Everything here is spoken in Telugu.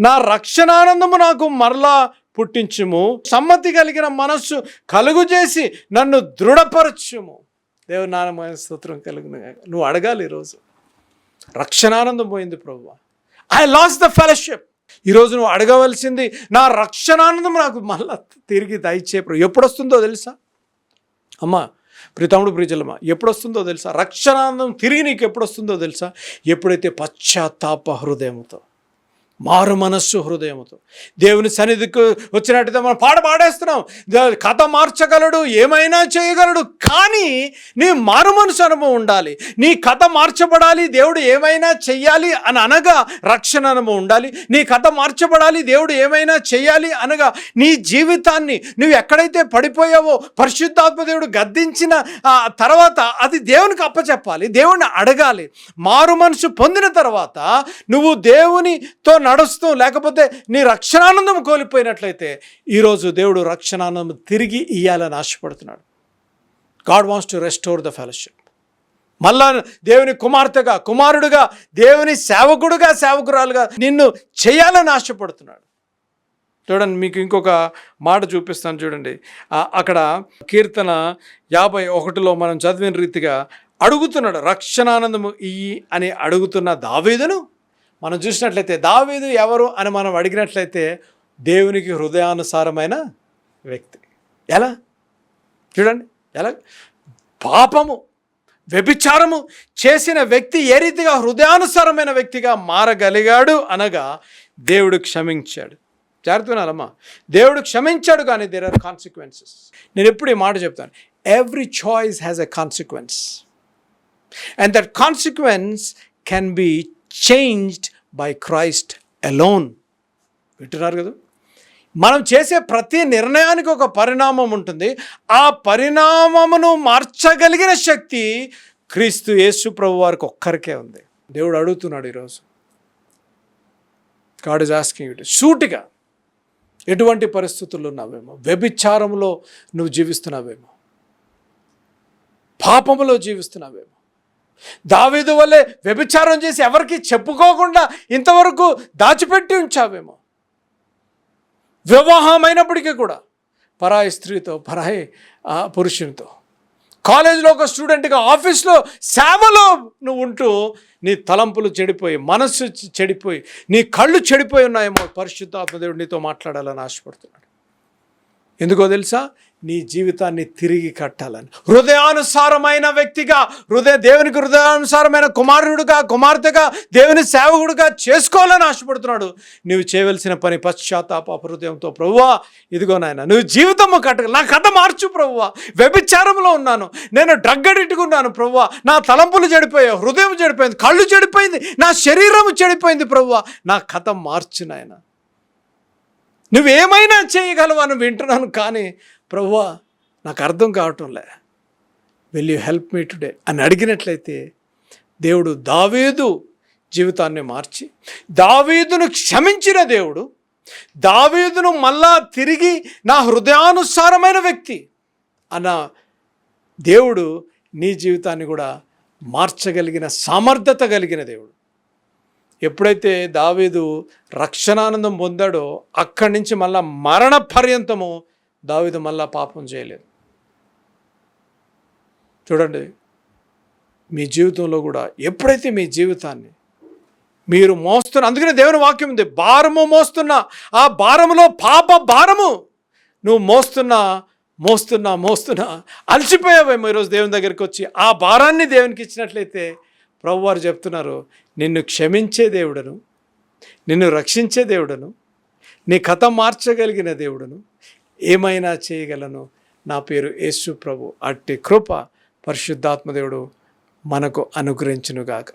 నా రక్షణానందము నాకు మరలా పుట్టించుము. సమ్మతి కలిగిన మనస్సు కలుగు చేసి నన్ను దృఢపరచుము. దేవుని నానమైన స్తోత్రం కలిగిన నువ్వు అడగాలి ఈరోజు. రక్షణానందం పోయింది ప్రభు ఐ లాస్ ద ఫెలోషిప్ ఈరోజు నువ్వు అడగవలసింది నా రక్షణానందం నాకు మళ్ళా తిరిగి దయచే ప్రభు. ఎప్పుడు వస్తుందో తెలుసా? అమ్మా ప్రీతముడు ప్రిజలమ్మ ఎప్పుడు వస్తుందో తెలుసా? రక్షణానందం తిరిగి నీకు ఎప్పుడు వస్తుందో తెలుసా? ఎప్పుడైతే పశ్చాత్తాప హృదయంతో మారు మనస్సు హృదయముతో. దేవుని సన్నిధికి వచ్చినట్టయితే మనం పాట పాడేస్తున్నాం. కథ మార్చగలడు ఏమైనా చేయగలడు కానీ నీ మారు మనసు అనుభవం ఉండాలి. నీ కథ మార్చబడాలి దేవుడు ఏమైనా చెయ్యాలి అని అనగా రక్షణ అనుభవం ఉండాలి. నీ కథ మార్చబడాలి దేవుడు ఏమైనా చెయ్యాలి అనగా నీ జీవితాన్ని నువ్వు ఎక్కడైతే పడిపోయావో పరిశుద్ధాత్మ దేవుడు గద్దించిన తర్వాత అది దేవునికి అప్పచెప్పాలి దేవుణ్ణి అడగాలి. మారు మనసు పొందిన తర్వాత నువ్వు దేవునితో నడుస్తూ లేకపోతే నీ రక్షణానందం కోల్పోయినట్లయితే ఈరోజు దేవుడు రక్షణానందం తిరిగి ఇయ్యాలని ఆశపడుతున్నాడు. God wants to restore the fellowship మళ్ళా దేవుని కుమార్తెగా కుమారుడుగా దేవుని సేవకుడుగా సేవకురాలుగా నిన్ను చేయాలని ఆశపడుతున్నాడు. చూడండి మీకు ఇంకొక మాట చూపిస్తాను చూడండి. అక్కడ కీర్తన యాభై ఒకటిలో మనం చదివిన రీతిగా అడుగుతున్నాడు రక్షణానందము ఇయ్యి అని అడుగుతున్న దావేదను. మనం చూసినట్లయితే దావీదు ఎవరు అని మనం అడిగినట్లయితే దేవునికి హృదయానుసారమైన వ్యక్తి. ఎలా? చూడండి. ఎలా? పాపము వ్యభిచారము చేసిన వ్యక్తి ఏ రీతిగా హృదయానుసారమైన వ్యక్తిగా మారగలిగాడు అనగా దేవుడు క్షమించాడు. జాగ్రత్తనాలమ్మా దేవుడు క్షమించాడు కానీ దేర్ ఆర్ కాన్సిక్వెన్సెస్ నేను ఎప్పుడు ఈ మాట చెప్తాను. Every choice has a consequence and that consequence can be changed by Christ alone వింటున్నారు కదా? మనం చేసే ప్రతి నిర్ణయానికి ఒక పరిణామం ఉంటుంది. ఆ పరిణామమును మార్చగలిగిన శక్తి క్రీస్తు యేసు ప్రభు వారికి ఒక్కరికే ఉంది. దేవుడు అడుగుతున్నాడు ఈరోజు. గాడ్ ఇస్ ఆస్కింగ్ ఇట్ సూటిగా ఎటువంటి పరిస్థితుల్లో ఉన్నావేమో? వ్యభిచారంలో నువ్వు జీవిస్తున్నావేమో? పాపములో జీవిస్తున్నావేమో? దావీదు వల్లే వ్యభిచారం చేసి ఎవరికి చెప్పుకోకుండా ఇంతవరకు దాచిపెట్టి ఉంచావేమో? వివాహమైనప్పటికీ కూడా పరాయి స్త్రీతో పరాయి పురుషునితో. కాలేజీలో ఒక స్టూడెంట్గా ఆఫీస్లో సేవలో నువ్వు ఉంటూ నీ తలంపులు చెడిపోయి మనస్సు చెడిపోయి నీ కళ్ళు చెడిపోయి ఉన్నాయేమో పరిశుద్ధాత్మదేవుడు నీతో మాట్లాడాలని ఆశపడుతున్నాడు. ఎందుకో తెలుసా? నీ జీవితాన్ని తిరిగి కట్టాలని. హృదయానుసారమైన వ్యక్తిగా హృదయ దేవునికి హృదయానుసారమైన కుమారుడుగా కుమార్తెగా దేవుని సేవకుడుగా చేసుకోవాలని ఆశపడుతున్నాడు. నువ్వు చేయవలసిన పని పశ్చాత్తాప హృదయంతో ప్రభువా ఇదిగో నాయన నువ్వు జీవితము కట్ట నా కథ మార్చు ప్రభువా. వ్యభిచారంలో ఉన్నాను. నేను డ్రగ్ అడిక్ట్గా ప్రభువా. నా తలంపులు చెడిపోయాయి హృదయం చెడిపోయింది కళ్ళు చెడిపోయింది నా శరీరం చెడిపోయింది ప్రభువా. నా కథ మార్చు నాయన. నువ్వేమైనా చేయగలవు అని వింటున్నాను కానీ ప్రభువా నాకు అర్థం కావటంలే. Will you help me today అని అడిగినట్లయితే దేవుడు దావీదు జీవితాన్ని మార్చి దావీదును క్షమించిన దేవుడు దావీదును మళ్ళా తిరిగి నా హృదయానుసారమైన వ్యక్తి అన్న దేవుడు నీ జీవితాన్ని కూడా మార్చగలిగిన సామర్థ్యత కలిగిన దేవుడు. ఎప్పుడైతే దావీదు రక్షణానందం పొందాడో అక్కడి నుంచి మళ్ళా మరణ పర్యంతము దావీదు మళ్ళా పాపం చేయలేదు. చూడండి మీ జీవితంలో కూడా ఎప్పుడైతే మీ జీవితాన్ని మీరు మోస్తున్న అందుకనే దేవుని వాక్యం ఉంది భారము మోస్తున్న ఆ భారములో పాప భారము. నువ్వు మోస్తున్నా మోస్తున్నా మోస్తున్నా అలసిపోయావేమో ఈరోజు దేవుని దగ్గరికి వచ్చి ఆ భారాన్ని దేవునికి ఇచ్చినట్లయితే ప్రభువారు చెప్తున్నారు నిన్ను క్షమించే దేవుడను నిన్ను రక్షించే దేవుడను నీ కథ మార్చగలిగిన దేవుడను ఏమైనా చేయగలను? నా పేరు యేసు ప్రభు. అట్టి కృప పరిశుద్ధాత్మదేవుడు మనకు అనుగ్రహించునుగాక.